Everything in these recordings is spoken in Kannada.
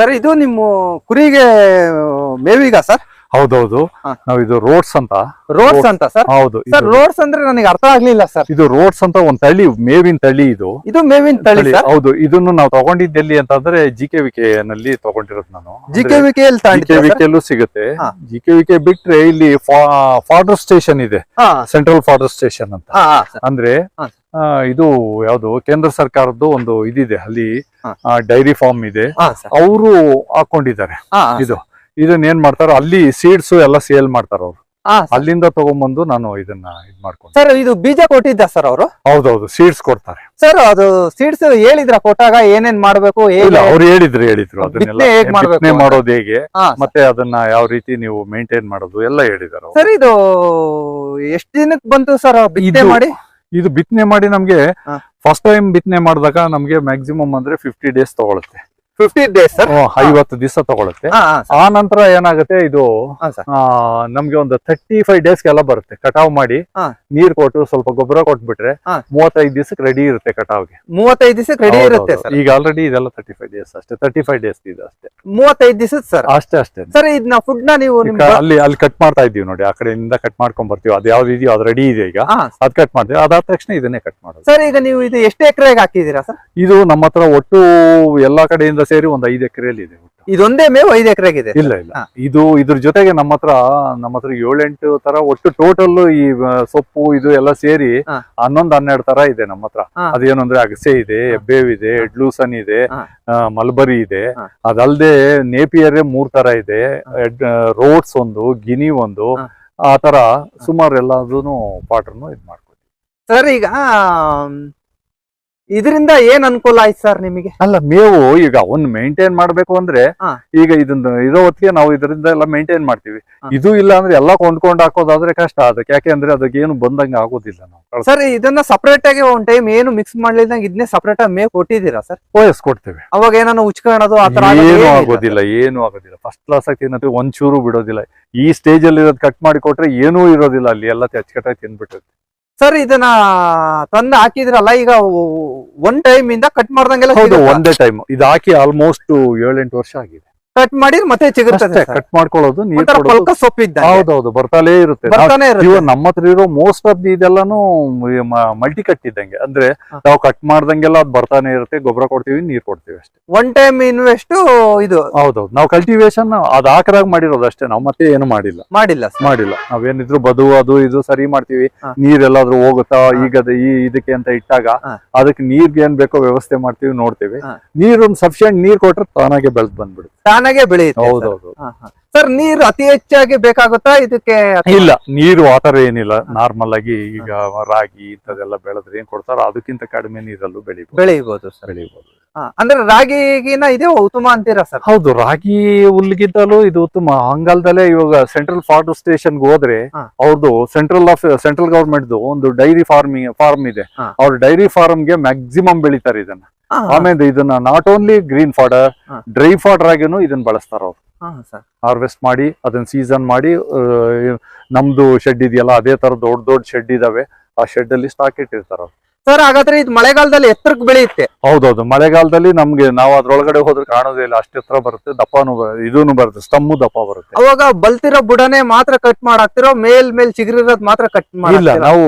ಸರ್ ಇದು ನಿಮ್ಮ ಕುರಿಗೆ ಮೇವಿಗ ಸರ್? ಹೌದೌದು. ನಾವು ಇದು ರೋಡ್ಸ್ ಅಂತ. ರೋಡ್ಸ್ ಅಂತ ಸರ್? ಹೌದು ಸರ್ ರೋಡ್ಸ್ ಅಂದ್ರೆ ನನಗೆ ಅರ್ಥ ಆಗ್ಲಿಲ್ಲ ಸರ್. ಇದು ರೋಡ್ಸ್ ಅಂತ ಒಂದ್ ತಳಿ ಮೇವಿನ ತಳಿ ಇದು. ಇದು ಮೇವಿನ ತಳಿ ಹೌದು ಇದನ್ನು ನಾವು ತಗೊಂಡಿದ್ದೆಲ್ಲಿ ಅಂತಂದ್ರೆ ಜಿ ಕೆ ವಿ ಕೆ ನಲ್ಲಿ ತಗೊಂಡಿರೋದು ನಾನು. G K V K G K V ಅಲ್ಲೂ ಸಿಗುತ್ತೆ. ಜಿ ಕೆ ವಿ ಕೆ ಬಿಟ್ರೆ ಇಲ್ಲಿ ಫಾರ್ಡರ್ ಸ್ಟೇಷನ್ ಇದೆ. ಸೆಂಟ್ರಲ್ ಫಾರ್ಡರ್ ಸ್ಟೇಷನ್ ಅಂತ. ಅಂದ್ರೆ ಇದು ಯಾವ್ದು ಕೇಂದ್ರ ಸರ್ಕಾರದ್ದು ಒಂದು ಇದಿದೆ ಅಲ್ಲಿ. ಡೈರಿ ಫಾರ್ಮ್ ಇದೆ. ಅವರು ಹಾಕೊಂಡಿದ್ದಾರೆ ಇದು. ಇದನ್ನ ಏನ್ ಮಾಡ್ತಾರೋ ಅಲ್ಲಿ ಸೀಡ್ಸ್ ಎಲ್ಲ ಸೇಲ್ ಮಾಡ್ತಾರ ಅವ್ರು. ಅಲ್ಲಿಂದ ತಗೊಂಡ್ಬಂದು ನಾನು ಇದನ್ನ ಇದ್ ಮಾಡ್ಕೊಂಡು ಸರ್ ಇದು ಬೀಜ ಕೊಟ್ಟಿದ್ದ ಸರ್ ಅವರು? ಹೌದೌದು ಸೀಡ್ಸ್ ಕೊಡ್ತಾರೆ. ಸರ್ ಅದು ಸೀಡ್ಸ್ ಹೇಳಿದ್ರ ಕೊಟ್ಟಾಗ ಏನೇನ್ ಮಾಡ್ಬೇಕು ಇಲ್ಲ ಅವ್ರು ಹೇಳಿದ್ರು ಹೇಳಿದ್ರು. ಅದನ್ನೆಲ್ಲ. ಮಾಡೋದು ಹೇಗೆ ಮತ್ತೆ ಅದನ್ನ ಯಾವ ರೀತಿ ನೀವು ಮೇಂಟೈನ್ ಮಾಡೋದು ಎಲ್ಲ ಹೇಳಿದಾರೆ. ಸರ್ ಇದು ಎಷ್ಟ್ ದಿನಕ್ಕೆ ಬಂತು ಸರ್ ಬಿತ್ತನೆ ಮಾಡಿ? ಇದು ಬಿತ್ತನೆ ಮಾಡಿ ನಮ್ಗೆ ಫಸ್ಟ್ ಟೈಮ್ ಬಿತ್ತನೆ ಮಾಡಿದಾಗ ನಮ್ಗೆ ಮ್ಯಾಕ್ಸಿಮಮ್ ಅಂದ್ರೆ ಫಿಫ್ಟಿ ಡೇಸ್ ತಗೊಳುತ್ತೆ. ಫಿಫ್ಟಿ ಡೇಸ್ ಸರ್ ಐವತ್ತು ದಿವಸ ತಗೊಳುತ್ತೆ. ಆ ನಂತರ ಏನಾಗುತ್ತೆ ಇದು ನಮ್ಗೆ ಒಂದು ತರ್ಟಿ ಫೈವ್ ಡೇಸ್ಗೆಲ್ಲ ಬರುತ್ತೆ ಕಟಾವ್ ಮಾಡಿ. ನೀರ್ ಕೊಟ್ಟು ಸ್ವಲ್ಪ ಗೊಬ್ಬರ ಕೊಟ್ಬಿಟ್ರೆ. ಮೂವತ್ತೈದು ದಿವಸಕ್ಕೆ ರೆಡಿ ಇರುತ್ತೆ ಕಟಾವ್ಗೆ. ಮೂವತ್ತೈದು ದಿವಸಕ್ಕೆ ರೆಡಿ ಇರುತ್ತೆ ಈಗ ಆಲ್ರೆಡಿ ಇದೆಲ್ಲ ತರ್ಟಿ ಫೈವ್ ಡೇಸ್ ಅಷ್ಟೇ. ತರ್ಟಿ ಫೈವ್ ಡೇಸ್ ಇದೆ ಅಷ್ಟೇ. ಮೂವತ್ತೈದು ದಿವಸ ಸರ್ ಅಷ್ಟೇ ಅಷ್ಟೇ. ಸರ್ ಇದನ್ನ ಫುಡ್ನ ನೀವು ಅಲ್ಲಿ ಅಲ್ಲಿ ಕಟ್ ಮಾಡ್ತಾ ಇದೀವಿ ನೋಡಿ. ಆ ಕಡೆಯಿಂದ ಕಟ್ ಮಾಡ್ಕೊಂಡ್ ಬರ್ತೀವಿ. ಅದು ಯಾವ್ದು ಇದೆಯೋ ಅದು ರೆಡಿ ಇದೆ ಈಗ. ಅದ್ ಕಟ್ ಮಾಡ್ತೀವಿ. ಅದಾದ ತಕ್ಷಣ ಇದನ್ನೇ ಕಟ್ ಮಾಡೋದು. ಸರ್ ಈಗ ನೀವು ಇದು ಎಷ್ಟು ಎಕರೆಗೆ ಹಾಕಿದೀರಾ ಸರ್ ಇದು ನಮ್ಮ ಹತ್ರ ಒಟ್ಟು ಎಲ್ಲಾ ಕಡೆಯಿಂದ ಸೇರಿ ಒಂದ್ ಐದು ಎಕರೆಯಲ್ಲಿ ಇದೆ ಒಟ್ಟು. ಇದೊಂದೇ ಮೇವು ಐದು ಎಕರೆಗಿದೆ ಇಲ್ಲ ಇಲ್ಲ ಹಾ. ಇದು ಇದ್ರ ಜೊತೆಗೆ ನಮ್ಮ ಹತ್ರ ನಮ್ಮ ಹತ್ರ ಏಳೆಂಟು ತರ ಒಟ್ಟು ಟೋಟಲ್ ಈ ಆ, ಸೊಪ್ಪು ಇದು ಎಲ್ಲ ಸೇರಿ ಹಾ. ಹನ್ನೊಂದು ಹನ್ನೆರಡು ತರ ಇದೆ ನಮ್ಮ ಹತ್ರ ಹಾ. ಅದೇನು ಅಂದ್ರೆ ಅಗಸೆ ಇದೆ ಎಬ್ಬೇವು ಇದೆ ಎಡ್ಲೂಸನ್ ಇದೆ ಹಾ. ಆ, ಮಲ್ಬರಿ ಇದೆ ಹಾ. ಅದಲ್ದೆ ನೇಪಿಯರ್ ಮೂರ್ ತರ ಇದೆ ರೋಡ್ಸ್ ಒಂದು ಗಿನಿ ಒಂದು ಹಾ. ಆ ತರ ಸುಮಾರು ಎಲ್ಲದೂನು ಪಾಟ್ರನ್ನು ಇದ್ ಮಾಡ್ಕೊತೀವಿ ಸರ್ ಈಗ ಇದರಿಂದ ಏನ್ ಅನುಕೂಲ ಆಯ್ತು ಸರ್ ನಿಮಗೆ? ಅಲ್ಲ ಮೇವು ಈಗ ಅವನ್ ಮೇಂಟೈನ್ ಮಾಡ್ಬೇಕು ಅಂದ್ರೆ ಹಾ. ಈಗ ಇದನ್ನ ಇರೋ ಹೊತ್ತಿಗೆ ನಾವು ಇದರಿಂದ ಎಲ್ಲ ಮೇಂಟೈನ್ ಮಾಡ್ತೀವಿ. ಇದು ಇಲ್ಲ ಅಂದ್ರೆ ಎಲ್ಲ ಕೊಂಡ್ಕೊಂಡ್ ಹಾಕೋದಾದ್ರೆ ಕಷ್ಟ. ಅದಕ್ಕೆ ಯಾಕೆಂದ್ರೆ ಅದಕ್ಕೆ ಏನು ಬಂದಂಗ ಆಗೋದಿಲ್ಲ ನಾವು. ಸರ್ ಇದನ್ನ ಸಪರೇಟ್ ಆಗಿ ಒಂದ್ ಟೈಮ್ ಏನು ಮಿಕ್ಸ್ ಮಾಡ್ಲಿಲ್ಲ ಇದನ್ನೇ ಸಪರೇಟ್ ಆಗಿ ಮೇವ್ ಕೊಟ್ಟಿದ್ದೀರಾ ಸರ್ ಓಎಸ್ ಕೊಡ್ತೇವೆ. ಅವಾಗ ಏನಾನ ಉಚ್ಕೊಳ್ಳೋದು ಆತರ ತರ ಏನು ಆಗೋದಿಲ್ಲ ಏನು ಆಗೋದಿಲ್ಲ. ಫಸ್ಟ್ ಕ್ಲಾಸ್ ಆಗಿ ತಿನ್ನತ್ತೆ ಒಂದ್ ಚೂರು ಬಿಡೋದಿಲ್ಲ. ಈ ಸ್ಟೇಜ್ ಅಲ್ಲಿ ಇರೋದು ಕಟ್ ಮಾಡಿ ಕೊಟ್ರೆ ಏನೂ ಇರೋದಿಲ್ಲ ಅಲ್ಲಿ ಎಲ್ಲ ಅಚ್ಚುಕಟ್ಟಾಗಿ ತಿನ್ಬಿಟ್ಟಿರುತ್ತೆ. ಸರ್ ಇದನ್ನ ತಂದು ಹಾಕಿದ್ರಲ್ಲ ಈಗ ಒನ್ ಟೈಮ್ ಇಂದ ಕಟ್ ಮಾಡ್ದಂಗೆಲ್ಲ ಹೌದು ಒಂದೇ ಟೈಮ್ ಇದು ಹಾಕಿ ಆಲ್ಮೋಸ್ಟ್ ಏಳೆಂಟು ವರ್ಷ ಆಗಿದೆ. ಕಟ್ ಮಾಡಿ ಮತ್ತೆ ಚಿಗುರ್ತದೆ ಕಟ್ ಮಾಡ್ಕೊಳ್ಳೋದು ನೀರು ಪಲ್ಕ ಸೊಪ್ಪಿದ್ದ ಹೌದೌದು ಬರ್ತಾಲೇ ಇರುತ್ತೆ. ನಾವ್- ಬರ್ತಾನೆ ಇರುತ್ತೆ. ಇವ ನಮ್ಮ ಹತ್ರ ಇರೋ ಮೋಸ್ಟ್ ಆಫ್ ದಿ ಇದೆಲ್ಲಾನು ಮಲ್ಟಿ ಕಟ್ ಇದ್ದಂಗೆ. ಅಂದ್ರೆ. ನಾವು ಕಟ್ ಮಾಡ್ದಂಗೆಲ್ಲ ಅದ್ ಬರ್ತಾನೆ ಇರುತ್ತೆ. ಗೊಬ್ಬರ ಕೊಡ್ತೀವಿ ನೀರ್ ಕೊಡ್ತೀವಿ ಅಷ್ಟೇ. ಒನ್ ಟೈಮ್ ಇನ್ವೆಸ್ಟ್ ಇದು ಹೌದೌದು. ನಾವು ಕಲ್ಟಿವೇಶನ್ ಅದ್ ಆಕರಾಗ ಮಾಡಿರೋದು ಅಷ್ಟೇ. ನಾವು ಮತ್ತೆ ಏನು ಮಾಡಿಲ್ಲ. ಮಾಡಿಲ್ಲ ಮಾಡಿಲ್ಲ. ನಾವೇನಿದ್ರು ಬದು ಅದು ಇದು ಸರಿ ಮಾಡ್ತೀವಿ. ನೀರೆಲ್ಲಾದ್ರೂ ಹೋಗುತ್ತಾ ಈಗ ಈ ಇದಕ್ಕೆ ಅಂತ ಇಟ್ಟಾಗ. ಅದಕ್ಕೆ ನೀರ್ಗೆ ಏನ್ ಬೇಕೋ ವ್ಯವಸ್ಥೆ ಮಾಡ್ತೀವಿ ನೋಡ್ತೀವಿ. ನೀರು ಸಫಿಶಿಯಂಟ್ ನೀರ್ ಕೊಟ್ರೆ ತಾನಾಗೆ ಬೆಳೆದ್ ಬಂದ್ಬಿಡುತ್ತೆ. ತಾನಾಗೆ ಬೆಳೆಯುತ್ತೆ ಹೌದೌದು ಸರ್. ನೀರು ಅತಿ ಹೆಚ್ಚಾಗಿ ಬೇಕಾಗುತ್ತಾ ಇದಕ್ಕೆ ಇಲ್ಲ ನೀರು ಆತರ ಏನಿಲ್ಲ. ನಾರ್ಮಲ್ ಆಗಿ ಈಗ ರಾಗಿ ಇಂಥದೆಲ್ಲ ಬೆಳೆದ್ರೆ ಏನ್ ಕೊಡ್ತಾರೋ ಅದಕ್ಕಿಂತ ಕಡಿಮೆ ನೀರಲ್ಲೂ ಬೆಳಿಬಹುದು ಬೆಳೆಯಬಹುದು ಸರ್. ಬೆಳಿಬಹುದು ಅಂದ್ರೆ ರಾಗಿಗಿನ ಇದೇ ಉತ್ತಮ ಅಂತೀರಾ ಸರ್? ಹೌದು ರಾಗಿ ಹುಲ್ಗಿದ್ದಲೂ ಇದು ಉತ್ತಮ. ಹಂಗಲ್ದಲ್ಲೇ ಇವಾಗ ಸೆಂಟ್ರಲ್ ಫಾರ್ಮ್ ಸ್ಟೇಷನ್ ಹೋದ್ರೆ. ಅವ್ರದ್ದು ಸೆಂಟ್ರಲ್ ಆಫ್ ಸೆಂಟ್ರಲ್ ಗವರ್ಮೆಂಟ್ ಒಂದು ಡೈರಿ ಫಾರ್ಮಿಂಗ್ ಫಾರ್ಮ್ ಇದೆ. ಅವ್ರ ಡೈರಿ ಫಾರ್ಮ್ಗೆ ಮ್ಯಾಕ್ಸಿಮಮ್ ಬೆಳಿತಾರೆ ಇದನ್ನ. ಆಮೇಲೆ ಇದನ್ನ not only green fodder dry fodder ಆಗಿನೂ ಇದನ್ನ ಬಳಸ್ತಾರ ಅವ್ರು. ಹಾರ್ವೆಸ್ಟ್ ಮಾಡಿ ಅದನ್ನ ಸೀಸನ್ ಮಾಡಿ ನಮ್ದು ಶೆಡ್ ಇದೆಯಲ್ಲ ಅದೇ ತರ ದೊಡ್ಡ ದೊಡ್ಡ ಶೆಡ್ ಇದಾವೆ. ಆ ಶೆಡ್ ಅಲ್ಲಿ ಸ್ಟಾಕ್ ಇಟ್ಟಿರ್ತಾರ ಅವ್ರು. ಸರ್ ಹಾಗಾದ್ರೆ ಇದು ಮಳೆಗಾಲದಲ್ಲಿ ಎತ್ತರಕ್ಕೆ ಬೆಳೆಯುತ್ತೆ. ಹೌದೌದು. ಮಳೆಗಾಲದಲ್ಲಿ ನಮ್ಗೆ ನಾವು ಅದ್ರೊಳಗಡೆ ಹೋದ್ರೆ ಕಾಣೋದೇ ಇಲ್ಲ. ಅಷ್ಟು ಎತ್ತರ ಬರುತ್ತೆ ದಪ್ಪನು ಇದೂನು ಬರುತ್ತೆ ಸ್ಟಮ್ಮು ದಪ್ಪ ಬರುತ್ತೆ. ಅವಾಗ ಬಲ್ತಿರೋ ಬುಡನೆ ಮಾತ್ರ ಕಟ್ ಮಾಡಾಕ್ತಿರೋ ಮೇಲ್ ಮೇಲ್ ಚಿಗುರಿರೋದ್ ಮಾತ್ರ ಕಟ್ ಇಲ್ಲ ಮಾಡಿ ನಾವು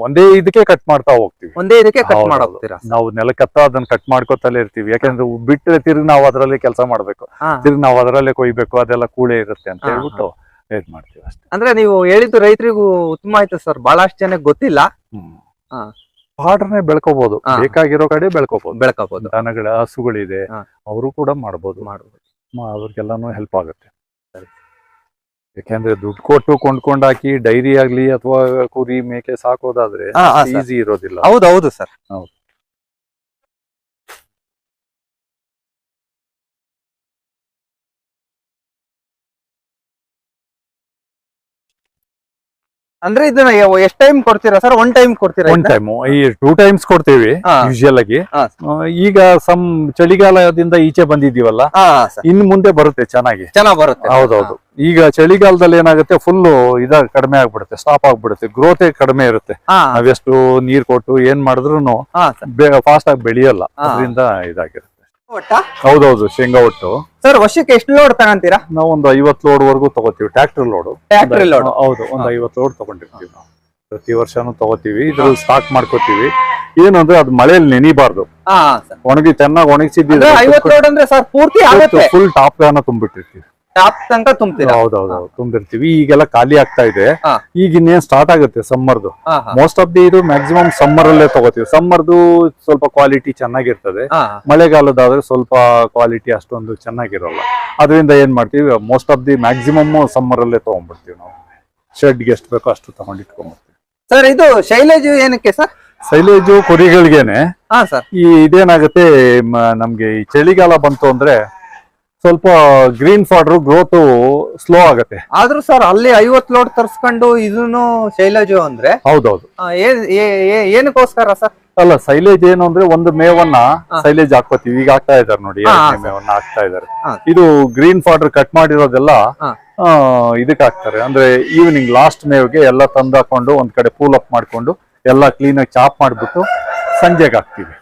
ಒಂದೇ ಇದಕ್ಕೆ ಕಟ್ ಮಾಡ್ತಾ ಹೋಗ್ತೀವಿ. ಒಂದೇ ಇದಕ್ಕೆ ಕಟ್ ಹೌದು, ಮಾಡಾಕ್ತೀರಾ? ನಾವು ನೆಲಕ್ಕತ್ತ ಅದನ್ನ ಕಟ್ ಮಾಡ್ಕೋತಲೇ ಇರ್ತೀವಿ. ಯಾಕಂದ್ರೆ ಬಿಟ್ಟರೆ ತಿರ್ಗಿ ನಾವು ಅದರಲ್ಲಿ ಕೆಲಸ ಮಾಡ್ಬೇಕು. ಹಾ. ತಿರ್ಗಿ ನಾವು ಅದರಲ್ಲೇ ಕೊಯ್ಬೇಕು ಅದೆಲ್ಲ ಕೂಳೆ ಇರುತ್ತೆ ಅಂತ ಹಾ, ಹೇಳ್ಬಿಟ್ಟು ಇದ್ ಮಾಡ್ತೀವಿ ಅಷ್ಟೇ. ಅಂದ್ರೆ ನೀವು ಹೇಳಿದ್ದು ರೈತರಿಗೂ ಉತ್ತಮ ಆಯ್ತು ಸರ್. ಬಹಳಷ್ಟು ಜನಕ್ಕೆ ಗೊತ್ತಿಲ್ಲ. ಹಾ. ಪಾಡ್ರನ್ನೇ ಬೆಳ್ಕೋಬಹುದು ಹಾ. ಬೇಕಾಗಿರೋ ಕಡೆ ಬೆಳ್ಕೋಬಹುದು ಬೆಳ್ಕೋಬಹುದು ದನಗಳ ಹಸುಗಳಿದೆ. ಹಾ. ಅವರು ಕೂಡ ಮಾಡ್ಬೋದು. ಮಾಡ್ಬೋದು. ಮ- ಅವ್ರಿಗೆಲ್ಲಾನು ಹೆಲ್ಪ್ ಆಗುತ್ತೆ. ಯಾಕೆಂದ್ರೆ ದುಡ್ಡು ಕೊಟ್ಟು ಕೊಂಡ್ಕೊಂಡ್ ಹಾಕಿ ಡೈರಿ ಆಗ್ಲಿ ಅಥವಾ ಕುರಿ ಮೇಕೆ ಸಾಕೋದಾದ್ರೆ ಹಾ, ಹಾ, sir. ಈಸಿ ಇರೋದಿಲ್ಲ. ಹೌದು ಹೌದು ಸರ್. ಹೌದು. ಅಂದ್ರೆ ಇದನ್ನ ಎಷ್ಟ್ ಟೈಮ್ ಕೊಡ್ತೀರಾ ಸರ್ ಒನ್ ಟೈಮ್ ಕೊಡ್ತೀರಾ ಒನ್ ಟೈಮ್ ಈ ಟೂ ಟೈಮ್ಸ್ ಕೊಡ್ತೀವಿ ಯೂಶಲ್ ಯೂಶಿಯಲ್ ಆಗಿ. ಈಗ ಸಮ್ ಚಳಿಗಾಲದಿಂದ ಈಚೆ ಬಂದಿದೀವಲ್ಲ ಇನ್ ಮುಂದೆ ಬರುತ್ತೆ ಚೆನ್ನಾಗಿ. ಚೆನ್ನಾಗಿ ಬರುತ್ತೆ. ಹೌದೌದು. ಈಗ ಚಳಿಗಾಲದಲ್ಲಿ ಏನಾಗುತ್ತೆ ಫುಲ್ ಇದ ಕಡಿಮೆ ಆಗ್ಬಿಡುತ್ತೆ ಸ್ಟಾಪ್ ಆಗ್ಬಿಡುತ್ತೆ ಗ್ರೋತ್ ಕಡಿಮೆ ಇರುತ್ತೆ. ನಾವೆಷ್ಟು ನೀರ್ ಕೊಟ್ಟು ಏನ್ ಮಾಡಿದ್ರು ಫಾಸ್ಟ್ ಆಗಿ ಬೆಳೆಯಲ್ಲ. ಅದರಿಂದ ಇದಾಗಿರುತ್ತೆ. ಹೌದೌದು ಶೇಂಗಾ ಒಟ್ಟು. ಸರ್ ವರ್ಷಕ್ಕೆ ಎಷ್ಟು ಲೋಡ್ ತಗೊಂತೀರಾ? ನಾವು ಒಂದು ಐವತ್ತು ಲೋಡ್ ವರೆಗೂ ತಗೋತೀವಿ ಟ್ರ್ಯಾಕ್ಟರ್ ಲೋಡ್ ಟ್ರ್ಯಾಕ್ಟರ್ ಲೋಡ್ ಹೌದು ಒಂದು. ಐವತ್ತು ಲೋಡ್ ತಗೊಂಡಿರ್ತೀವಿ ನಾವು. ಪ್ರತಿ ವರ್ಷನೂ ತಗೋತೀವಿ ಇದ್ರಲ್ಲಿ ಸ್ಟಾಕ್ ಮಾಡ್ಕೋತೀವಿ. ಏನಂದ್ರೆ ಅದು ಮಳೆಯಲ್ಲಿ ನೆನಿಬಾರ್ದು. ಹಾ ಸರ್ ಒಣಗಿ ಚೆನ್ನಾಗಿ ಒಣಗಿಸಿದ್ದೀವಿ ಐವತ್ತು ಲೋಡ್ ಅಂದ್ರೆ ಸರ್ ಪೂರ್ತಿ ಆಗುತ್ತೆ. ಫುಲ್ ಟಾಪ್ ಗಾನ ತುಂಬಿಟ್ಟಿರ್ತೀವಿ. ಟಾಪ್ ತನಕ ತುಂಬ್ತೀರಾ? ಹೌದೌದು ತುಂಬಿರ್ತೀವಿ. ಈಗೆಲ್ಲ ಖಾಲಿ ಆಗ್ತಾ ಇದೆ. ಈಗ ಇನ್ನೇನ್ ಸ್ಟಾರ್ಟ್ ಆಗುತ್ತೆ ಸಮ್ಮರ್ದು ಮೋಸ್ಟ್ ಆಫ್ ದಿ ಇದು ಮ್ಯಾಕ್ಸಿಮಮ್ ಸಮ್ಮರ್ ಅಲ್ಲೇ ತಗೋತೀವಿ. ಸಮ್ಮರ್ದು ಸ್ವಲ್ಪ ಕ್ವಾಲಿಟಿ ಚೆನ್ನಾಗಿರ್ತದೆ. ಮಳೆಗಾಲದಾದ್ರೆ ಸ್ವಲ್ಪ ಕ್ವಾಲಿಟಿ ಅಷ್ಟೊಂದು ಚೆನ್ನಾಗಿರಲ್ಲ. ಅದರಿಂದ ಏನ್ ಮಾಡ್ತೀವಿ? Most of the maximum summer ಅಲ್ಲೇ ತಗೊಂಡ್ಬಿಡ್ತೀವಿ ನಾವು. ಶೆಡ್ಗೆ ಎಷ್ಟು ಬೇಕೋ ಅಷ್ಟು ತಗೊಂಡ್ ಇಟ್ಕೊಂಡ್ಬಿಡ್ತೀವಿ. ಸರ್ ಇದು ಶೈಲೇಜು ಏನಕ್ಕೆ ಸರ್ ಶೈಲೇಜು ಕುರಿಗಳಿಗೇನೆ. ಈ ಇದೇನಾಗುತ್ತೆ ನಮ್ಗೆ ಈ ಚಳಿಗಾಲ ಬಂತು ಅಂದ್ರೆ ಸ್ವಲ್ಪ ಗ್ರೀನ್ ಫಾರ್ಡರ್ ಗ್ರೋತ್ ಸ್ಲೋ ಆಗುತ್ತೆ. ಆದ್ರೂ ಸರ್ ಅಲ್ಲಿ ಐವತ್ ಲೋಡ್ ತರ್ಸ್ಕೊಂಡು ಇದನ್ನು ಶೈಲೇಜು ಅಂದ್ರೆ ಹೌದೌದು. ಏನಕ್ಕೋಸ್ಕರ ಸರ್ ಅಲ್ಲ ಸೈಲೇಜ್ ಏನು ಅಂದ್ರೆ ಒಂದು ಮೇವನ್ನ. ಸೈಲೇಜ್ ಹಾಕೋತೀವಿ ಈಗ ಹಾಕ್ತಾ ಇದಾರೆ ನೋಡಿ ಮೇವನ್ನ ಹಾಕ್ತಾ ಇದಾರೆ. ಇದು ಗ್ರೀನ್ ಫಾರ್ಡರ್ ಕಟ್ ಮಾಡಿರೋದೆಲ್ಲ ಇದಕ್ಕೆ ಹಾಕ್ತಾರೆ. ಅಂದ್ರೆ ಈವ್ನಿಂಗ್ ಲಾಸ್ಟ್ ಮೇವ್ಗೆ ಎಲ್ಲ ತಂದು ಹಾಕೊಂಡು ಒಂದ್ ಕಡೆ ಪೂಲ್ ಅಪ್ ಮಾಡ್ಕೊಂಡು ಎಲ್ಲ ಕ್ಲೀನ್ ಆಗಿ ಚಾಪ್ ಮಾಡ್ಬಿಟ್ಟು ಸಂಜೆಗೆ ಹಾಕ್ತಿವಿ.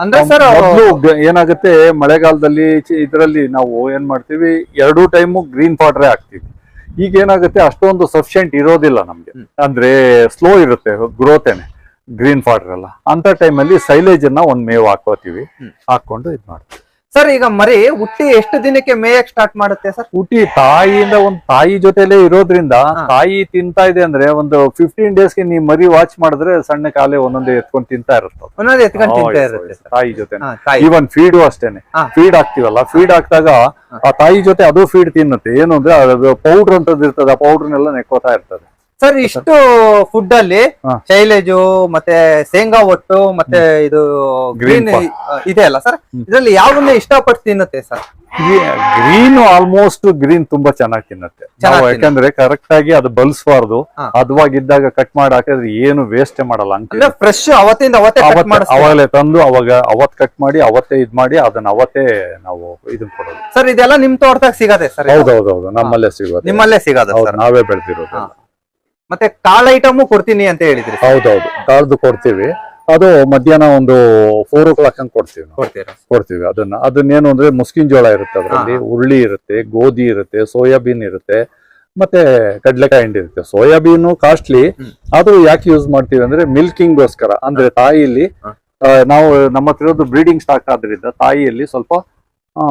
ಅಂದ್ರೆ ಸರ್ ಮೊದ್ಲು ಏನಾಗುತ್ತೆ ಮಳೆಗಾಲದಲ್ಲಿ ಇದರಲ್ಲಿ ನಾವು ಏನ್ ಮಾಡ್ತೀವಿ ಎರಡು ಟೈಮು ಗ್ರೀನ್ ಪೌಡ್ರೇ ಹಾಕ್ತಿವಿ. ಈಗ ಏನಾಗುತ್ತೆ ಅಷ್ಟೊಂದು ಸಫಿಶಿಯಂಟ್ ಇರೋದಿಲ್ಲ ನಮ್ಗೆ. ಅಂದ್ರೆ ಸ್ಲೋ ಇರುತ್ತೆ ಗ್ರೋತೇನೆ ಗ್ರೀನ್ ಫಾಡರ್ ಎಲ್ಲ. ಅಂತ ಟೈಮಲ್ಲಿ ಸೈಲೇಜ್ ಅನ್ನ ಒಂದ್ ಮೇವು ಹಾಕೋತೀವಿ. ಹಾಕೊಂಡು ಇದ್ ಮಾಡ್ತೀವಿ ಸರ್ ಈಗ ಮರಿ ಹುಟ್ಟಿ ಎಷ್ಟು ದಿನಕ್ಕೆ ಮೇಯಕ್ ಸ್ಟಾರ್ಟ್ ಮಾಡುತ್ತೆ ಸರ್ ಹುಟ್ಟಿ ತಾಯಿಯಿಂದ ಒಂದ್ ತಾಯಿ ಜೊತೆಲೇ ಇರೋದ್ರಿಂದ ತಾಯಿ ತಿಂತಾ ಇದೆ ಅಂದ್ರೆ ಒಂದು ಫಿಫ್ಟೀನ್ ಡೇಸ್ಗೆ ನೀವು ಮರಿ ವಾಚ್ ಮಾಡಿದ್ರೆ ಸಣ್ಣ ಕಾಲೇ ಒಂದೊಂದೇ ಎತ್ಕೊಂಡು ತಿಂತಾ ಇರುತ್ತೆ ಅದು. ಒಂದೊಂದು ಎತ್ಕೊಂಡು ತಿಂತಾ ಇರುತ್ತೆ ತಾಯಿ ಜೊತೆ ಇವನ್ ಫೀಡು ಅಷ್ಟೇನೆ. ಫೀಡ್ ಹಾಕ್ತಿವಲ್ಲ ಫೀಡ್ ಹಾಕ್ದಾಗ ಆ ತಾಯಿ ಜೊತೆ ಅದು ಫೀಡ್ ತಿನ್ನುತ್ತೆ. ಏನು ಅಂದ್ರೆ ಅದು ಪೌಡರ್ ಅಂತದ್ದು ಇರ್ತದೆ ಆ ಪೌಡರ್ನೆಲ್ಲ ನೆಕ್ಕೋತಾ ಇರ್ತದೆ. ಸರ್ ಇಷ್ಟು ಫುಡ್ ಅಲ್ಲಿ. ಶೈಲೇಜು ಮತ್ತೆ ಶೇಂಗಾ ಒಟ್ಟು ಮತ್ತೆ ಇದು ಗ್ರೀನ್ ಇದೆ ಅಲ್ಲ ಸರ್ ಇದ್ರಲ್ಲಿ ಯಾವನ್ನ ಇಷ್ಟಪಟ್ಟು ತಿನ್ನುತ್ತೆ ಸರ್ ಗ್ರೀನ್ ಆಲ್ಮೋಸ್ಟ್ ಗ್ರೀನ್ ತುಂಬಾ ಚೆನ್ನಾಗಿ ತಿನ್ನತ್ತೆ. ಯಾಕಂದ್ರೆ ಕರೆಕ್ಟ್ ಆಗಿ ಅದು ಬಲ್ಸ್ಬಾರ್ದು ಅದ್ವಾಗಿದ್ದಾಗ ಕಟ್ ಮಾಡಿ ಹಾಕಿದ್ರೆ ಏನು ವೇಸ್ಟ್ ಮಾಡಲ್ಲ ಅಂತ ಅಂದ್ರೆ ಫ್ರೆಶ್ ಅವತ್ತಿಂದ ಅವಾಗಲೇ ತಂದು ಅವಾಗ ಅವತ್ ಕಟ್ ಮಾಡಿ ಅವತ್ತೇ ಇದ್ ಮಾಡಿ ಅದನ್ನ ಅವತ್ತೇ ನಾವು ಇದನ್ನ ಕೊಡೋದು. ಸರ್ ಇದೆಲ್ಲ ನಿಮ್ ತೋಟದಾಗ ಸಿಗತ್ತೆ ಸರ್? ಹೌದೌದೌದು ನಮ್ಮಲ್ಲೇ ಸಿಗೋದು ನಿಮ್ಮಲ್ಲೇ ಸಿಗದ ನಾವೇ ಬೆಳೆದಿರೋದು. ಮತ್ತೆ ಕಾಳ್ ಐಟಮ್ ಕೊಡ್ತೀನಿ ಅಂತ ಹೇಳಿದ್ರಿ. ಹೌದೌದು ಕಾಳ್ದು ಕೊಡ್ತೀವಿ. ಅದು ಮಧ್ಯಾಹ್ನ ಒಂದು ಫೋರ್ ಓ ಕ್ಲಾಕ್ ಹಂಗ್ ಕೊಡ್ತೀವಿ ನಾವು. ಕೊಡ್ತೀರಾ? ಕೊಡ್ತೀವಿ ಅದನ್ನ. ಅದನ್ನೇನು ಅಂದ್ರೆ ಮುಸ್ಕಿನ್ ಜೋಳ ಇರುತ್ತೆ ಅದರಲ್ಲಿ ಹುರುಳಿ ಉರುಳಿ ಇರುತ್ತೆ ಗೋಧಿ ಇರುತ್ತೆ ಸೋಯಾಬೀನ್ ಇರುತ್ತೆ ಮತ್ತೆ ಕಡ್ಲೆಕಾಯಿ ಹಿಂಡಿ ಇರುತ್ತೆ. ಸೋಯಾಬೀನು ಕಾಸ್ಟ್ಲಿ ಅದು ಆದ್ರೂ ಯಾಕೆ ಯೂಸ್ ಮಾಡ್ತೀವಿ ಅಂದ್ರೆ ಮಿಲ್ಕಿಂಗ್ಗೋಸ್ಕರ ಅಂದ್ರೆ ತಾಯಿಯಲ್ಲಿ ಆ, ನಾವು ನಮ್ಮ ಹತ್ರ ಇರೋದು ಬ್ರೀಡಿಂಗ್ ಸ್ಟಾಕ್ ಆದ್ರಿಂದ ತಾಯಿಯಲ್ಲಿ ಸ್ವಲ್ಪ ಆ,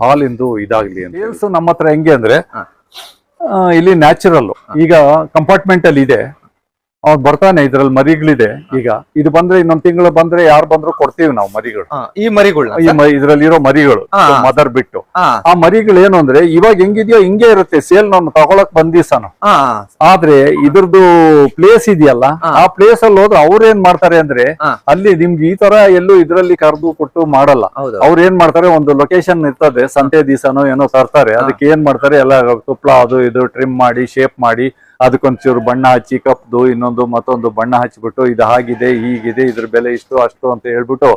ಹಾಲಿಂದು ಇದಾಗ್ಲಿ ಅಂತ ನಮ್ಮ ಹತ್ರ ಹೆಂಗೆ ಅಂದ್ರೆ ಹಾ. ಇಲ್ಲಿ ನ್ಯಾಚುರಲ್ ಈಗ ಕಂಪಾರ್ಟ್ಮೆಂಟ್ ಅಲ್ಲಿ ಇದೆ. ಅವ್ನು ಬರ್ತಾನೆ ಇದ್ರಲ್ಲಿ ಮರಿಗಳಿದೆ ಈಗ. ಇದು ಬಂದ್ರೆ ಇನ್ನೊಂದ್ ತಿಂಗಳು ಬಂದ್ರೆ ಯಾರು ಬಂದ್ರು ಕೊಡ್ತೀವಿ ನಾವು ಮರಿಗಳು. ಈ ಮರಿಗಳು ಈ ಇರೋ ಮರಿಗಳು. ಮದರ್ ಬಿಟ್ಟು. ಆ ಮರಿಗಳು ಏನು ಅಂದ್ರೆ ಇವಾಗ ಹೆಂಗಿದ್ಯೋ ಹಿಂಗೆ ಇರುತ್ತೆ. ಸೇಲ್ ನಾನು ತಗೊಳಕ್ ಬಂದಿಸಾನು ಆದ್ರೆ ಇದ್ರದ್ದು ಪ್ಲೇಸ್ ಇದೆಯಲ್ಲ ಆ ಪ್ಲೇಸ್ ಅಲ್ಲಿ ಹೋದ್ರೆ ಅವ್ರ ಏನ್ ಮಾಡ್ತಾರೆ ಅಂದ್ರೆ ಅಲ್ಲಿ ನಿಮ್ಗೆ ಈ ತರ ಎಲ್ಲೂ ಇದ್ರಲ್ಲಿ ಕರೆದು ಕೊಟ್ಟು ಮಾಡಲ್ಲ. ಅವ್ರ ಏನ್ ಮಾಡ್ತಾರೆ ಒಂದು ಲೊಕೇಶನ್ ಇರ್ತದೆ ಸಂತೆ ದಿವಸನೋ ಏನೋ ತರ್ತಾರೆ. ಅದಕ್ಕೆ ಏನ್ ಮಾಡ್ತಾರೆ ಎಲ್ಲ ತುಪ್ಲ ಅದು ಇದು ಟ್ರಿಮ್ ಮಾಡಿ ಶೇಪ್ ಮಾಡಿ ಅದಕ್ಕೊಂಚೂರು ಬಣ್ಣ ಹಚ್ಚಿ ಕಪ್ದು ಇನ್ನೊಂದು ಮತ್ತೊಂದು ಬಣ್ಣ ಹಚ್ಚಿಬಿಟ್ಟು ಇದು ಹಾಗಿದೆ ಹೀಗಿದೆ ಇದ್ರ ಬೆಲೆ ಇಷ್ಟು ಅಷ್ಟು ಅಂತ ಹೇಳ್ಬಿಟ್ಟು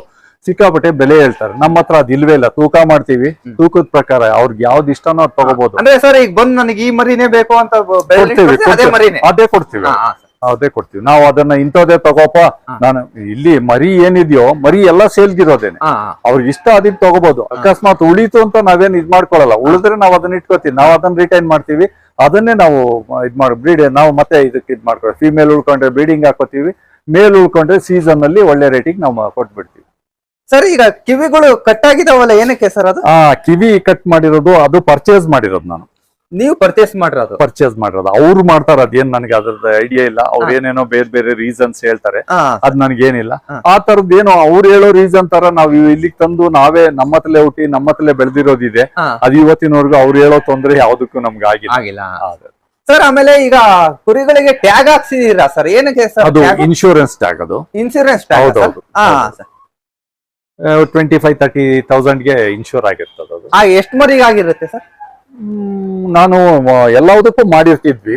ಸಿಕ್ಕಾಪಟ್ಟೆ ಬೆಲೆ ಹೇಳ್ತಾರೆ. ನಮ್ಮ ಹತ್ರ ಅದ್ ಇಲ್ವೇ ಇಲ್ಲ. ತೂಕ ಮಾಡ್ತೀವಿ. ತೂಕದ ಪ್ರಕಾರ ಅವ್ರಿಗೆ ಯಾವ್ದು ಇಷ್ಟನೋ ಅದ್ ತಗೋಬಹುದು ಅಂದ್ರೆ ಸರ್ ಈಗ ಬಂದು ನನಗೆ ಈ ಮರಿನೇ ಬೇಕು ಅಂತ ಕೊಡ್ತೀವಿ ಅದೇ ಕೊಡ್ತೀವಿ. ಅದೇ ಕೊಡ್ತೀವಿ. ನಾವು ಅದನ್ನ ಇಂಥದೇ ತಗೋಪ. ನಾನು ಇಲ್ಲಿ ಮರಿ ಏನಿದೆಯೋ ಮರಿ ಎಲ್ಲಾ ಸೇಲ್ಗಿರೋದೇನೆ. ಅವ್ರಿಗೆ ಇಷ್ಟ ಅದಿದ್ ತಗೋಬಹುದು ಅಕಸ್ಮಾತ್ ಉಳಿತು ಅಂತ ನಾವೇನ್ ಇದ್ ಮಾಡ್ಕೊಳಲ್ಲ. ಉಳಿದ್ರೆ ನಾವ್ ಅದನ್ನ ಇಟ್ಕೋತೀವಿ. ನಾವ್ ಅದನ್ನ ರಿಟೈನ್ ಮಾಡ್ತೀವಿ. ಅದನ್ನೇ ನಾವು ಇದು ಮಾಡಿ ಬ್ರೀಡ್ ನಾವು ಮತ್ತೆ ಇದಕ್ಕೆ ಇದು ಮಾಡ್ಕೊಳ್ಳಿ ಫಿಮೇಲ್ ಉಳ್ಕೊಂಡ್ರೆ ಬ್ರೀಡಿಂಗ್ ಹಾಕೋತೀವಿ ಮೇಲ್ ಉಳ್ಕೊಂಡ್ರೆ ಸೀಸನ್ ಅಲ್ಲಿ ಒಳ್ಳೆ ರೇಟಿಗೆ ನಾವು ಕೊಟ್ಬಿಡ್ತೀವಿ. ಸರ್ ಈಗ ಕಿವಿಗಳು ಕಟ್ ಆಗಿದಾವಲ್ಲ ಏನಕ್ಕೆ ಸರ್ ಅದು? ಆ ಕಿವಿ ಕಟ್ ಮಾಡಿರೋದು ಅದು ಪರ್ಚೇಸ್ ಮಾಡಿರೋದು ನಾನು. ನೀವು ಪರ್ಚೇಸ್ ಮಾಡಿರೋದು ಪರ್ಚೇಸ್ ಮಾಡಿರೋದು ಅವ್ರು ಮಾಡ್ತಾರ ಅದೇನ್ ನನಗೆ ಅದ್ರದ್ದು ಐಡಿಯಾ ಇಲ್ಲ. ಅವ್ರ ಏನೇನೋ ಬೇರೆ ಬೇರೆ ರೀಸನ್ಸ್ ಹೇಳ್ತಾರೆ. ಅದ್ ನನ್ಗೇನಿಲ್ಲ. ಆ ತರದ್ ಏನೋ ಅವ್ರು ಹೇಳೋ ರೀಸನ್ ತರ ನಾವ್ ಇಲ್ಲಿಗೆ ತಂದು ನಾವೇ ನಮ್ಮತ್ಲೆ ಹತ್ರಲೇ ಹುಟ್ಟಿ ನಮ್ಮತ್ಲೆ ಹತ್ರಲೇ ಬೆಳೆದಿರೋದಿದೆ. ಅದ್ ಇವತ್ತಿನವರೆಗೂ ಅವ್ರು ಹೇಳೋ ತೊಂದ್ರೆ ಯಾವ್ದಕ್ಕೂ ನಮ್ಗೆ ಆಗಿಲ್ಲ. ಆಗಿಲ್ಲ. ಸರ್ ಆಮೇಲೆ ಈಗ ಕುರಿಗಳಿಗೆ ಟ್ಯಾಗ್ ಹಾಕ್ಸಿದೀರಾ ಸರ್ ಏನಕ್ಕೆ ಸರ್ ಅದು ಇನ್ಶೂರೆನ್ಸ್ ಟ್ಯಾಗ್ ಅದು. Insurance tag twenty five thirty ತೌಸಂಡ್ಗೆ insure ಆಗಿರ್ತದೆ ಎಷ್ಟು ಮರಿಗೆ ಆಗಿರುತ್ತೆ ಸರ್ ನಾನು ಎಲ್ಲದಕ್ಕೂ ಮಾಡಿರ್ತಿದ್ವಿ.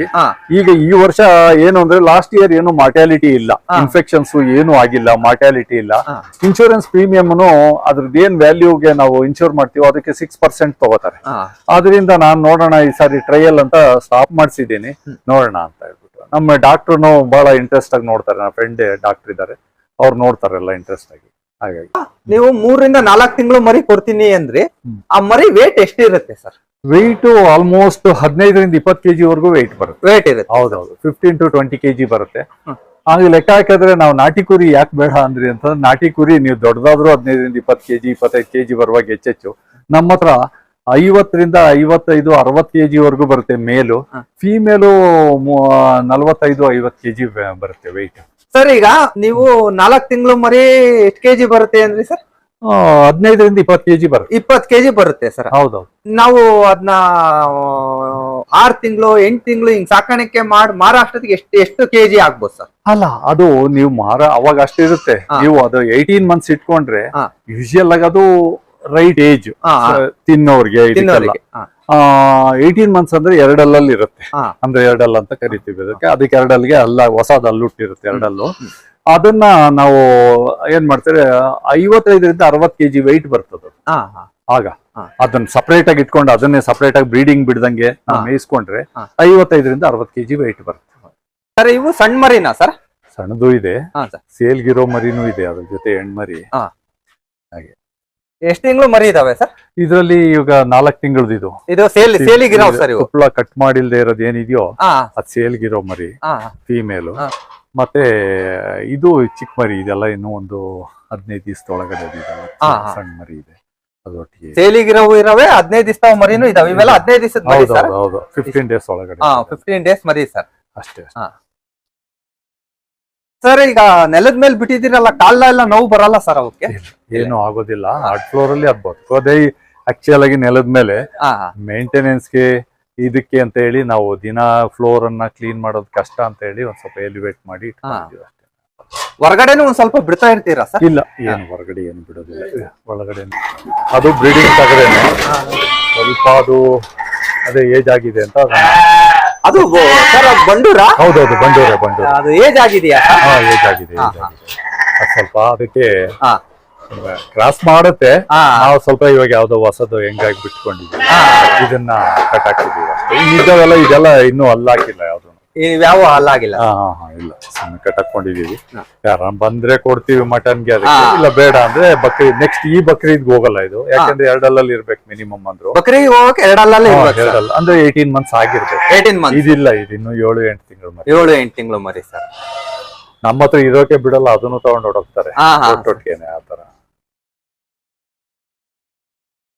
ಈಗ ಈ ವರ್ಷ ಏನು ಅಂದ್ರೆ ಲಾಸ್ಟ್ ಇಯರ್ ಏನು ಮಾರ್ಟ್ಯಾಲಿಟಿ ಇಲ್ಲ. ಇನ್ಫೆಕ್ಷನ್ಸ್ ಏನು ಆಗಿಲ್ಲ ಮಾರ್ಟ್ಯಾಲಿಟಿ ಇಲ್ಲ. ಇನ್ಶೂರೆನ್ಸ್ ಪ್ರೀಮಿಯಂ ಅದ್ರದ್ದು ಏನ್ ವ್ಯಾಲ್ಯೂಗೆ ನಾವು ಇನ್ಶೂರ್ ಮಾಡ್ತೀವೋ ಅದಕ್ಕೆ ಸಿಕ್ಸ್ ಪರ್ಸೆಂಟ್ ತಗೋತಾರೆ. ಆದ್ರಿಂದ ನಾನು ನೋಡೋಣ ಈ ಸಾರಿ ಟ್ರಯಲ್ ಅಂತ ಸ್ಟಾಪ್ ಮಾಡಿಸಿದ್ದೀನಿ. ನೋಡೋಣ ಅಂತ ಹೇಳ್ಬಿಟ್ಟು. ನಮ್ಮ ಡಾಕ್ಟರ್ನು ಬಹಳ ಇಂಟ್ರೆಸ್ಟ್ ಆಗಿ ನೋಡ್ತಾರೆ. ನನ್ನ ಫ್ರೆಂಡ್ ಡಾಕ್ಟರ್ ಇದ್ದಾರೆ. ಅವ್ರು ನೋಡ್ತಾರೆ ಎಲ್ಲ ಇಂಟ್ರೆಸ್ಟ್ ಆಗಿ. ಹಾಗಾಗಿ. ನೀವು ಮೂರರಿಂದ ನಾಲ್ಕು ತಿಂಗಳು ಮರಿ ಕೊಡ್ತೀನಿ ಅಂದ್ರೆ ಆ ಮರಿ ವೇಟ್ ಎಷ್ಟಿರುತ್ತೆ ಸರ್? ವೆಯ್ಟ್ ಆಲ್ಮೋಸ್ಟ್ ಹದಿನೈದರಿಂದ ಇಪ್ಪತ್ತು ಕೆಜಿ ವರೆಗೂ ವೆಯ್ಟ್ ಬರುತ್ತೆ. ವೇಟ್ ಇರುತ್ತೆ. ಹೌದೌದು. ಫಿಫ್ಟೀನ್ ಟು ಟ್ವೆಂಟಿ ಕೆಜಿ ಬರುತ್ತೆ. ಹಾಗೆ ಲೆಕ್ಕ ಹಾಕಿದ್ರೆ ನಾವು ನಾಟಿ ಕುರಿ ಯಾಕೆ ಬೇಡ ಅಂದ್ರಿ ಅಂತಂದ್ರೆ ನಾಟಿ ಕುರಿ ನೀವು ದೊಡ್ಡದಾದ್ರೂ ಹದಿನೈದರಿಂದ ಇಪ್ಪತ್ತು ಕೆಜಿ ಇಪ್ಪತ್ತೈದು ಕೆಜಿ ಬರುವಾಗ ಹೆಚ್ಚೆಚ್ಚು. ನಮ್ಮ ಹತ್ರ ಐವತ್ತರಿಂದ ಐವತ್ತೈದು ಅರವತ್ತು ಕೆಜಿ ವರೆಗೂ ಬರುತ್ತೆ ಮೇಲು. ಫೀಮೇಲು ಫಿಮೇಲು ನಲವತ್ತೈದು ಐವತ್ತು ಕೆಜಿ ಬರುತ್ತೆ ವೆಯ್ಟ್ ಸರ್ ಈಗ ನೀವು ನಾಲ್ಕು ತಿಂಗಳು ಮರಿ ಎಷ್ಟು ಕೆಜಿ ಬರುತ್ತೆ ಅಂದ್ರಿ ಸರ್ ಹದಿನೈದರಿಂದ ಇಪ್ಪತ್ತು ಕೆಜಿ ಬರುತ್ತೆ. ಇಪ್ಪತ್ತು ಕೆಜಿ ಬರುತ್ತೆ ಸರ್ ಹೌದು ನಾವು ಅದನ್ನ ಆರು ತಿಂಗಳು ಎಂಟು ತಿಂಗಳು ಹಿಂಗ್ ಸಾಕಾಣಿಕೆ ಮಾಡಿ ಮಾರಾಷ್ಟಕ್ಕೆ ಎಷ್ಟು ಎಷ್ಟು ಕೆಜಿ ಆಗ್ಬೋದು ಸರ್ ಅಲ್ಲ ಅದು ನೀವು ಮಾರ ಅವಾಗ ಅಷ್ಟಿರುತ್ತೆ. ನೀವು ಅದು ಏಯ್ಟೀನ್ ಮಂತ್ಸ್ ಇಟ್ಕೊಂಡ್ರೆ ಹಾ. ಯೂಶಿಯಲ್ ಆಗಿ ಅದು ರೈಟ್ ಏಜ್. ತಿನ್ನೋರ್ಗೆ ಏಯ್ಟೀನ್ ಮಂತ್ಸ್ ಅಂದ್ರೆ ಎರಡಲ್ಲಲ್ಲಿ ಇರುತ್ತೆ. ಅಂದ್ರೆ ಎರಡಲ್ಲ ಅಂತ ಕರಿತೀವಿ ಅದಕ್ಕೆ ಅದಕ್ಕೆ ಎರಡಲ್ಲಿಗೆ ಅಲ್ಲ ಹೊಸದ ಅಲ್ಲುಟ್ಟಿರುತ್ತೆ ಎರಡಲ್ಲು. ಅದನ್ನ ನಾವು ಏನ್ ಮಾಡ್ತಾರೆ ಐವತ್ತೈದರಿಂದ ಅರವತ್ ಕೆಜಿ ವೆಯ್ಟ್ ಬರ್ತದ. ಆಗ. ಅದನ್ನ ಸಪರೇಟ್ ಆಗಿ ಇಟ್ಕೊಂಡು ಅದನ್ನೇ ಸಪರೇಟ್ ಆಗಿ ಬ್ರೀಡಿಂಗ್ ಬಿಡ್ದಂಗೆ. ಮೇಯಿಸ್ಕೊಂಡ್ರೆ. ಐವತ್ತೈದರಿಂದ ಅರವತ್ ಕೆಜಿ ವೆಯ್ಟ್ ಬರ್ತದೆ. ಸರ್ ಇವು ಸಣ್ಣ ಮರಿನಾ ಸರ್? ಸಣ್ಣದು ಇದೆ. ಸೇಲ್ಗಿರೋ ಮರಿನೂ ಇದೆ ಅದ್ರ ಜೊತೆ ಹೆಣ್ಮರಿ. ಎಷ್ಟು ತಿಂಗಳು ಮರಿ ಇದಾವೆ ಸರ್? ಇದರಲ್ಲಿ ಈಗ ನಾಲ್ಕು ತಿಂಗಳದ್ದು. ಇದು ಇದು ಸೇಲ್ ಸೇಲಿಗಿರೋ ಸರ್ ಇವು? ತುಪ್ಪಳ ಕಟ್ ಮಾಡಿಲ್ದೇ ಇರೋದು ಏನಿದೆಯೋ ಹಾ. ಅದ್ ಸೇಲ್ಗಿರೋ ಮರಿ. ಹಾ. ಫೀಮೇಲು ಮತ್ತೆ ಇದು ಚಿಕ್ಕ ಮರಿ ಇದೆಲ್ಲ ಇನ್ನೂ ಒಂದು ಹದಿನೈದು ದಿವಸದೊಳಗಡೆ ಒಳಗಡೆ ಇದೆಲ್ಲ. ಹಾ, ಹಾ. ಸಣ್ಣ ಮರಿ ಇದೆ. ಅದೊಟ್ಟಿಗೆ ಸೇಲಿಗಿರವು ಇರವೆ ಹದಿನೈದು ದಿವಸ ಮರಿನೂ ಇದಾವೆ. ಇವೆಲ್ಲ ಹದಿನೈದು ದಿವಸದ ಮರಿ ಹೌದು ಸರ್? ಹೌದು. ಹೌದು ಫಿಫ್ಟೀನ್ ಡೇಸ್ ಒಳಗಡೆ. ಹಾ ಫಿಫ್ಟೀನ್ ಡೇಸ್ ಮರಿ ಸರ್. ಅಷ್ಟೇ ಸರ್ ಈಗ ನೆಲದ ಮೇಲೆ ಬಿಟ್ಟಿದ್ದೀರಲ್ಲ ಕಾಲ ಎಲ್ಲ ನೋವು ಬರಲ್ಲ ಸರ್ ಅವಕ್ಕೆ? ಏನು ಆಗೋದಿಲ್ಲ. ಹಾರ್ಡ್ ಫ್ಲೋರ್ ಅಲ್ಲಿ ಅದು ಬದುಕೋದೇ ಆಕ್ಚುಯಲ್ ಆಗಿ ನೆಲದ ಮೇಲೆ ಮೇಂಟೆನೆನ್ಸ್ಗೆ ಇದಕ್ಕೆ ಅಂತ ಹೇಳಿ ನಾವು ದಿನ ಫ್ಲೋರ್ ಅನ್ನ ಕ್ಲೀನ್ ಮಾಡೋದು ಕಷ್ಟ ಅಂತ ಹೇಳಿ ಒಂದ್ ಸ್ವಲ್ಪ ಎಲಿವೇಟ್ ಮಾಡಿ ಇಟ್ಕೊಂಡಿದ್ದೀವಿ ಅಷ್ಟೇ. ಹೊರಗಡೆನೂ ಒಂದ್ ಸ್ವಲ್ಪ ಬಿಡ್ತಾ ಇರ್ತೀರಾ ಸರ್? ಇಲ್ಲ ಏನು ಹೊರಗಡೆ ಏನು ಬಿಡೋದಿಲ್ಲ. ಒಳಗಡೆ ಅದು ಬ್ರೀಡಿಂಗ್ ತಗದೇನೆ ಸ್ವಲ್ಪ ಅದು ಅದೇ ಏಜ್ ಆಗಿದೆ ಅಂತ ಅದು. ಸರ್ ಬಂಡೂರ? ಹೌದೌದು ಬಂಡೂರ ಬಂಡೂರ. ಅದು ಏಜ್ ಆಗಿದೆಯಾ ಹಾ ಏಜ್ ಆಗಿದೆ ಅದ್ ಸ್ವಲ್ಪ ಅದಕ್ಕೆ ಕ್ರಾಸ್ ಮಾಡುತ್ತೆ. ನಾವು ಸ್ವಲ್ಪ ಇವಾಗ ಯಾವ್ದೋ ಹೊಸದು ಹೆಂಗಾಗಿ ಬಿಟ್ಕೊಂಡಿದ್ದೀವಿ. ಇದನ್ನ ಕಟ್ ಅಷ್ಟೇ. ಇನ್ನಿದ್ದಾವೆಲ್ಲ ಇದೆಲ್ಲ ಇನ್ನೂ ಅಲ್ಲಾಕಿಲ್ಲ ಯಾವ್ದು. ಯಾವ ಅಲ್ಲಾಗಿಲ್ಲ ಹಾ ಹಾ ಇಲ್ಲ. ಸುಮ್ಮನೆ ಕಟ್ ಹಾಕೊಂಡಿದೀವಿ. ಯಾರ ಬಂದ್ರೆ ಕೊಡ್ತೀವಿ ಮಟನ್ಗೆ ಅದಕ್ಕೆ. ಇಲ್ಲ ಬೇಡ ಅಂದ್ರೆ ಬಕ್ರಿ ನೆಕ್ಸ್ಟ್ ಈ ಬಕ್ರೀದ್ಗೆ ಹೋಗಲ್ಲ ಇದು. ಯಾಕಂದ್ರೆ ಎರಡಲ್ಲಲ್ಲಿ ಇರ್ಬೇಕು ಮಿನಿಮಮ್ ಅಂದ್ರು. ಬಕ್ರಿಗೆ ಹೋಗಕ್ಕೆ ಎರಡಲ್ಲೇ. ಅಂದ್ರೆ ಏಯ್ಟೀನ್ ಮಂತ್ಸ್ ಆಗಿರ್ಬೇಕು. ಏಯ್ಟೀನ್ ಮಂತ್ ಇದಿಲ್ಲ ಇದಿನ್ನು ಏಳು ಎಂಟು ತಿಂಗಳು ಮರಿ. ಏಳು ಎಂಟು ತಿಂಗಳು ಮರಿ ಸರ್. ನಮ್ಮ ಹತ್ರ ಇರೋಕೆ ಬಿಡಲ್ಲ ಅದನ್ನು ತಗೊಂಡ್ ಹೊಡೋಗ್ತಾರೆ ಒಟ್ಟೊಟ್ಟಿಗೆನೆ ಆತರ